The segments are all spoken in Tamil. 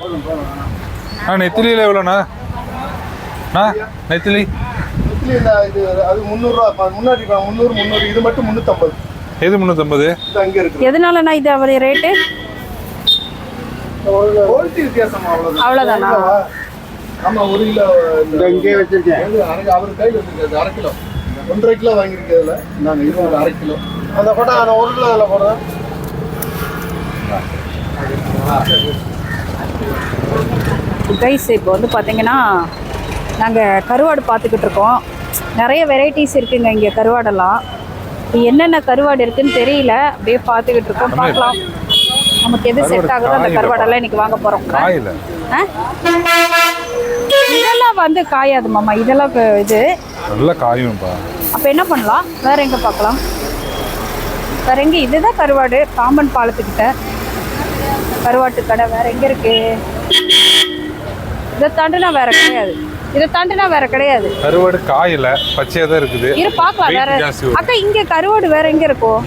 ஆ நெத்திலியில் எவ்வளோண்ணா? அண்ணா நெத்திலி? இந்த இது அது முந்நூறுரூவா முன்னாடி முந்நூறு முந்நூறு இது மட்டும் முந்நூற்றம்பது எது முந்நூற்றம்பது இது அங்கே இருக்கு. எதனாலண்ணா இது அவர் ரேட்டு? குவாலிட்டி வித்தியாசம் அவ்வளோதான் அவ்வளோதானா ஆமா ஒரு கிலோ இந்த இங்கே வச்சிருக்கேன். அவர் கையில் வச்சிருக்காரு அரை கிலோ. ஒன்றரை கிலோ வாங்கியிருக்கிறதுல. நாங்கள் இருபது அரை கிலோ. அந்த போட்டா அந்த ஒரு கிலோ அதில் போடுறேன். கைஸ் இப்போ வந்து பார்த்தீங்கன்னா நாங்கள் கருவாடு பார்த்துக்கிட்டு இருக்கோம். நிறைய வெரைட்டிஸ் இருக்குங்க இங்கே கருவாடெல்லாம். என்னென்ன கருவாடு இருக்குன்னு தெரியல. அப்படியே பார்த்துக்கிட்டு இருக்கோம். பார்க்கலாம். நமக்கு எது செட் ஆகுதோ அந்த கருவாடெல்லாம் இன்னைக்கு வாங்க போகிறோம்? இதெல்லாம் வந்து காயாது மாமா. இதெல்லாம் இது. நல்லா காயும்ப்பா. அப்போ என்ன பண்ணலாம்? வேற எங்கே பார்க்கலாம்? வேற எங்கே? இதுதான் கருவாடு. பாம்பன் பாலத்துக்கிட்ட. கருவாட்டு கடை வேற எங்கே இருக்கு? இதை தாண்டினா வேற கிடையாது. இதை தாண்டினா வேற கிடையாது. கருவாடு காயில் பச்சையாக தான் இருக்குது. இரு பார்க்கலாம் வேற. அக்கா இங்க கருவாடு வேற எங்க இருக்கும்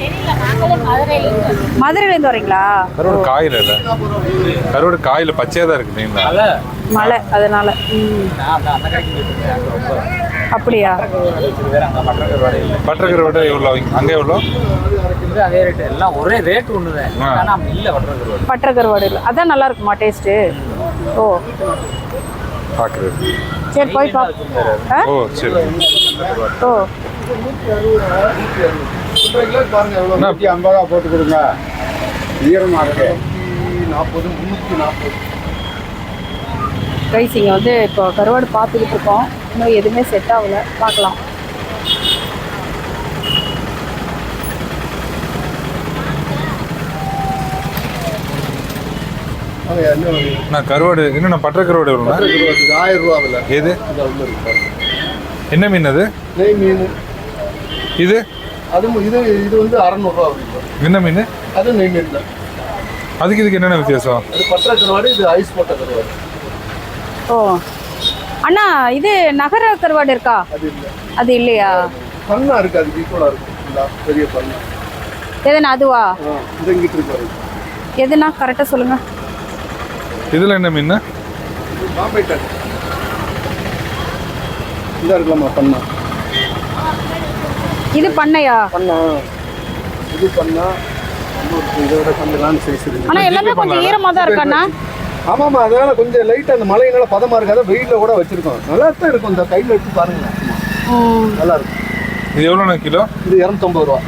மதுரையில இருந்து வரீங்களா? கருவாடு காயில் இல்லை. கருவாடு காயில் பச்சையாக தான் இருக்குது நீங்களா? மழை அதனால. அப்படியா? பட்டை கருவாடு எவ்வளோ அங்கே எவ்வளோ அதே ரேட்டு எல்லாம் ஒரே ரேட் ஒண்ணுதான். ஆ. ஆனா இல்ல வட்டுறது பட்டை கருவாடு இல்லை. அதான் நல்லா இருக்குமா டேஸ்ட்டு ஓ. பார்க்குறது சரி போய் பா ஆ? ஓ சரி. ஓ. பாருங்க ஐம்பது ரூபா போட்டு கொடுங்க. ஈரமாக இருக்கு நாற்பது முந்நூற்றி நாற்பது. ரைஸ் இங்கே வந்து இப்போ கருவாடு பார்த்துக்கிட்டு இருக்கோம். இன்னும் எதுவுமே செட் ஆகல. பார்க்கலாம்? நான் கருவாடு என்னண்ணா பட்டை கருவாடு கருவாட்டுக்கு ஆயிரம் ரூபா விலை. எது. என்ன மீன் அது? நெய் மீன். இது? அது இது இது வந்து அறநூறுவா அப்படிங்க என்ன மீன்? அது நெய் மீன் தான். அதுக்கு இதுக்கு என்னென்ன வித்தியாசம்? அது பட்டை கருவாடு இது ஐஸ் போட்ட கருவாடு. ஓ. அண்ணா இது நகர கருவாடு இருக்கா? அது இல்லை. அது இல்லையா? பண்ணா இருக்கு அது ஈக்குவலாக இருக்கும் இந்த பெரிய பண்ணா. எதுனா அதுவா? ஆ இது இங்கிட்டு இருக்கு எதுனா கரெக்டாக சொல்லுங்க. இதில் என்ன மீன்? இது பாம்பே டன் இந்த இருக்கலாமா பண்ணா? இது பண்ணையா? பண்ணா. இது பண்ணா இதோட கொஞ்சம் லாங் சைஸ் இருக்கு. ஆனா எல்லாமே கொஞ்சம் ஈரமா தான் இருக்காண்ணா ஆமாம்மா அதனால கொஞ்சம் லைட்டாக அந்த மழையினால பதமா இருக்காத வெயிலில் கூட வச்சிருக்கோம். நல்லா தான் இருக்கும் இந்த கையில் எடுத்து பாருங்க நல்லா இருக்கும் இது எவ்வளோண்ணா கிலோ? இது இரநூத்தம்பது ரூபா.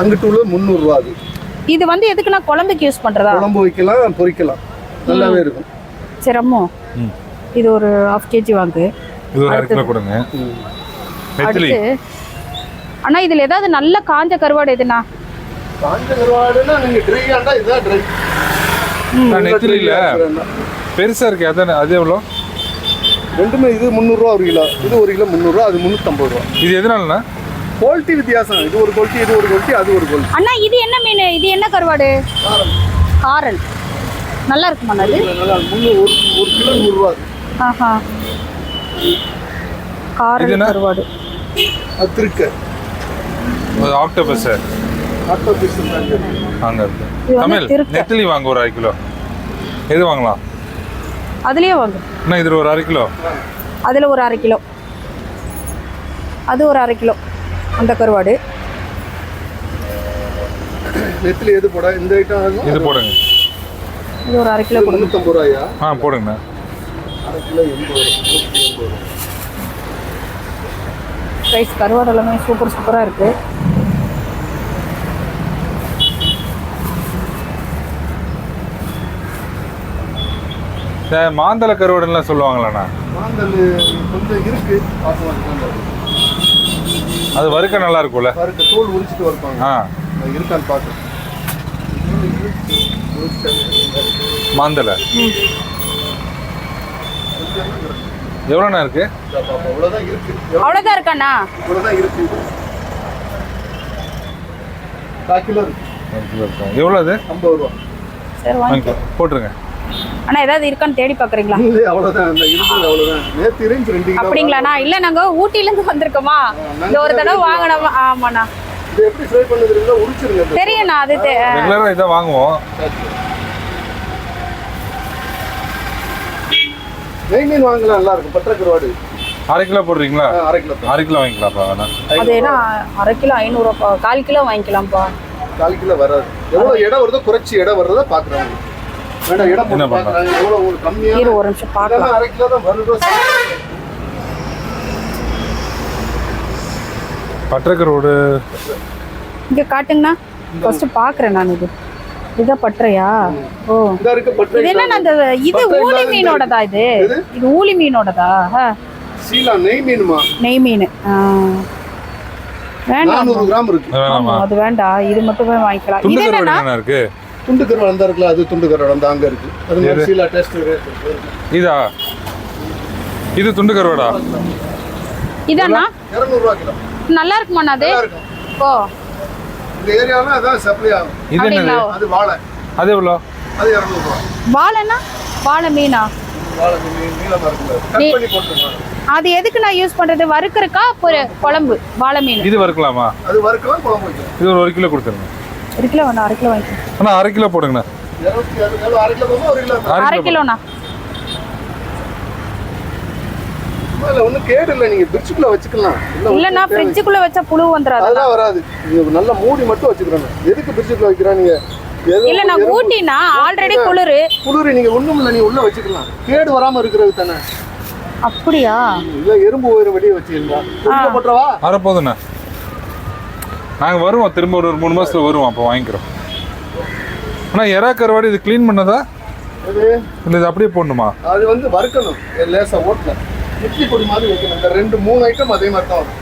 அங்கிட்டு உள்ள முந்நூறுரூவா அது. இது வந்து எதுக்குன்னா குழம்புக்கு யூஸ் பண்றதா? குழம்பு வைக்கலாம் பொரிக்கலாம். நல்லாவே இருக்கும். சரி அம்மோ. ம். இது ஒரு ஹாஃப் கேஜி வாங்கு. இது ஒரு அரை கிலோ கொடுங்க. நெத்திலி. அடுத்து அண்ணா இதுல ஏதாவது நல்ல காஞ்ச கருவாடு எதுனா காஞ்ச கருவாடுன்னா நீங்கள் ட்ரை ஆண்டா இதுதான் ட்ரை நான் நெத்திலியில் பெருசாக இருக்கு அதான்? அது எவ்வளோ? ரெண்டுமே இது முந்நூறுரூவா ஒரு கிலோ. இது ஒரு கிலோ முந்நூறுரூவா அது முந்நூற்றம்பது ரூபா. இது எதனாலண்ணா? குவாலிட்டி வித்தியாசம். இது ஒரு குவாலிட்டி இது ஒரு குவாலிட்டி அது ஒரு குவாலிட்டி. அண்ணா இது என்ன மீன்? இது என்ன கருவாடு? காரல். நல்லா இருக்குமா அது நல்லா முந்நூறு ஒரு கிலோ நூறுரூவா. ஆஹா. இது காரல் என்ன? கருவாடு. அது திருக்க. ஆக்டோபஸ். அங்கே இருக்கு தமிழ். நெத்திலி வாங்க ஒரு அரை கிலோ. எது வாங்கலாம்? அதுலயே வாங்கு. அண்ணா இதில் ஒரு அரை கிலோ. அதுல ஒரு அரை கிலோ. அது ஒரு அரை கிலோ. அந்த கருவாடு. நெத்திலி எது போட? இந்த ஐட்டம் இது போடுங்க. இது ஒரு அரை கிலோ கொடுங்க. முந்நூற்றம்பது ரூபாயா? ஆ போடுங்கண்ணா. அரை கிலோ எண்பது ரூபா நூற்றி எண்பது. ரூபா ரைஸ் கருவாடு எல்லாமே சூப்பர் சூப்பராக இருக்கு. இந்த மாந்தள கருவாடுலாம் சொல்லுவாங்களாண்ணா? மாந்தல் கொஞ்சம் இருக்கு அது வறுக்க நல்லா இருக்கும்ல பாருங்க தோல் உரிச்சிட்டு வருப்பாங்க ஆ. இருக்கான்னு பார்த்து. மாந்தளை எவ்வளோண்ணா இருக்கு? அவ்வளோதான் இருக்கு. அவ்வளோதான் இருக்காண்ணா? இவ்வளோதான் இருக்கு. கால் கிலோ இருக்கு. எவ்வளோ அது? ஐம்பது ரூபா. சரி வாங்கி வாங்கிக்கோ போட்டுருங்க. அண்ணா ஏதாவது இருக்கான்னு தேடி பார்க்குறீங்களா? இல்லை அவ்வளோதான் அப்படிங்களாண்ணா? இல்லை நாங்கள் ஊட்டிலேருந்து வந்திருக்கோமா? இந்த ஒரு தடவை வாங்கினோம். ஆமாண்ணா. இது தெரியும்ண்ணா அது ரெகுலராக இதான் வாங்குவோம். நெய் மீன் வாங்கலாம் நல்லா இருக்கும். பற்ற கருவாடு அரை கிலோ போடுறீங்களா? அரை கிலோ அரை கிலோ வாங்கிக்கலாம்ப்பா வேணா அது என்ன அரை கிலோ ஐநூறுரூவா கால் கிலோ வாங்கிக்கலாம்ப்பா. கால் கிலோ வராது. எவ்வளவு இடம் வருதோ குறைச்சி இடம் வர்றதை இடம் என்ன பண்ணலாம்? ஒரு கம்மியா இரு ஒரு நிமிஷம் பார்க்கலாம். அரை கிலோ தான் வருதோ. பட்டக்கரோடு இங்கே காட்டுங்கண்ணா. ஃபர்ஸ்ட் பார்க்குறேன் நான் இது. இதான் பற்றையா ஓ. இந்த இருக்கு பற்றை இது என்ன அந்த இது இல்லாத மீனோடதா இது? இது? ஊளி மீனோடதா? சீலா நெய் மீனுமா? நெய் மீன். வேண்டாம். அது வேண்டாம். இது மட்டுமே வாங்கிக்கலாம். இது என்னன்னா இருக்கு? துண்டு கருவாடு அந்த இருக்குல்ல அது துண்டு கருவாடு அந்த அங்க இருக்கு. அது மாதிரி சீலா டேஸ்ட் இதா? இது துண்டு கருவாடா இதாண்ணா இரநூறுவா கிலோ. நல்லா இருக்குமாண்ணா அது ஓ. இந்த ஏரியாவில் அதான் சப்ளை ஆகும். இது என்னது? அது வாழை. அது எவ்வளோ? அது இரநூறுவா. வாழைண்ணா வாழை மீனா? அது எதுக்கு நான் யூஸ் பண்றது? வறுக்கறக்கா பொ- குழம்பு வாழை மீன். இது வறுக்கலாமா? அது வறுக்கலாம் குழம்பு இது ஒரு ஒரு கிலோ கொடுத்துருங்க. ஒரு கிலோ வேணா அரை கிலோ வாங்கிக்கலாம் அண்ணா அரை கிலோ போடுங்கண்ணா. அரை கிலோண்ணா. இல்லை ஒன்றும் கேடு இல்லை. நீங்கள் பிரிட்ஜுக்குள்ளே வச்சுக்கலாம். இல்லை இல்லைண்ணா ஃப்ரிட்ஜுக்குள்ள வச்சா புழு வந்துடாது அதெல்லாம் வராது. நீங்க நல்லா மூடி மட்டும் வச்சுக்கிறோங்க எதுக்கு பிரிட்ஜுக்குள்ள வைக்கிறோம் நீங்க? எது இல்ல நான் ஊட்டினா ஆல்ரெடி குளிரு. குளிர் நீங்க ஒண்ணும் இல்லை நீங்க உள்ள வச்சுக்கலாம். கேடு வராம இருக்கிறது தானே. அப்படியா? இல்ல எறும்பு ஒரு வெடியை வச்சுக்கலாம் போட்டுறவா? அரை போதுண்ணா நாங்கள் வருவோம். திரும்ப ஒரு ஒரு மூணு மாசத்துல வருவோம். அப்போ வாங்கிக்கிறோம். அண்ணா எறா கருவாடு இது க்ளீன் பண்ணதா? இது இல்லை இது அப்படியே போடணுமா? அது வந்து வறுக்கணும். லேசா ஓட்டல. இட்லி பொடி மாதிரி வைக்கணும். இந்த ரெண்டு மூணு ஐட்டம் அதே மாதிரி தான் வரும்.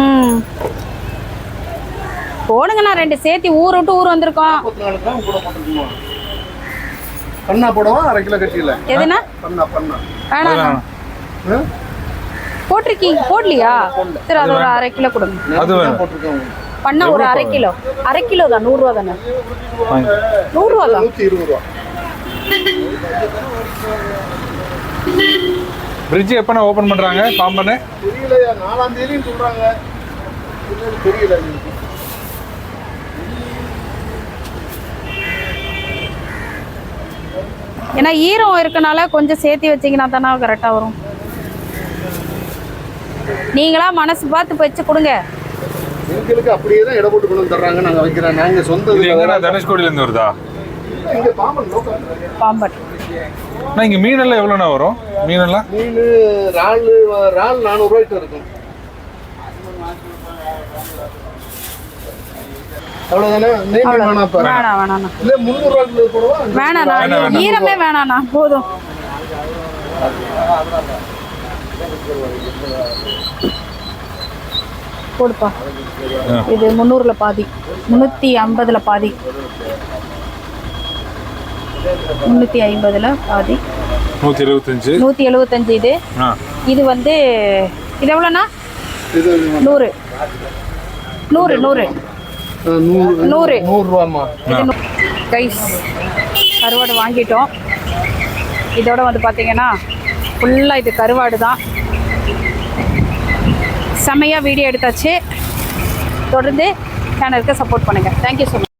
ம். போடுங்கண்ணா ரெண்டு சேர்த்து ஊர் விட்டு ஊர் வந்திருக்கோம். பண்ணா போடவா? அரை கிலோ கட்டியில. எதுனா பண்ணா பண்ணா ஆ? போட்டிருக்கீங்க போடலையா? சரி அது ஒரு அரை கிலோ கொடுங்க. அது வேணும். போட்டிருக்கோம் பண்ணா ஒரு அரை கிலோ. அரை கிலோ தான் நூறுரூவா தானே? நூறுரூவா தான்? ஃப்ரிட்ஜ் எப்போண்ணா ஓப்பன் பண்ணுறாங்க பாம்பனு தெரியலையா? நாலாம் தேதியும் சொல்றாங்க. என்னன்னு தெரியல. ஏன்னா ஈரம் இருக்கனால கொஞ்சம் சேர்த்து வச்சீங்கன்னா தானே கரெக்டாக வரும். நீங்களா மனசு பார்த்து வச்சு கொடுங்க. எங்களுக்கு அப்படியே தான் இடம் போட்டு கொண்டு வந்து தர்றாங்க நாங்க வைக்கிறோம் நாங்க சொந்த தனுஷ்கோடியிலேருந்து வருதா இங்க பாம்பன் பாம்பன் அண்ணா இங்கே மீனெல்லாம் எவ்வளோண்ணா வரும் மீனெல்லாம் மீன் இறால் இறால் நானூறு ரூபாய்க்கு இருக்கும் அவ்வளவுதானே நெய் மீன் வேணாம் இப்ப வேணாம் வேணாண்ணா இல்ல முந்நூறு ரூபாய்க்கு போடுவா வேணாண்ணா வேணாம், வேணாம். ஈரமே வேணாண்ணா போதும் போடுப்பா. இது முந்நூறுல பாதி. முந்நூற்றி ஐம்பதில் பாதி. முந்நூற்றி ஐம்பதில் பாதி. நூற்றி இருபத்தஞ்சு நூற்றி எழுபத்தஞ்சு இது. இது வந்து இது எவ்வளோண்ணா? நூறு. நூறு நூறு. நூறு நூறு. நூறு. ரூபாமா இது கைஸ் கருவாடு வாங்கிட்டோம். இதோட வந்து பார்த்தீங்கன்னா ஃபுல்லாக இது கருவாடு தான். செம்மையாக வீடியோ எடுத்தாச்சு. தொடர்ந்து சேனலுக்கு சப்போர்ட் பண்ணுங்கள் தேங்க்யூ ஸோ மச்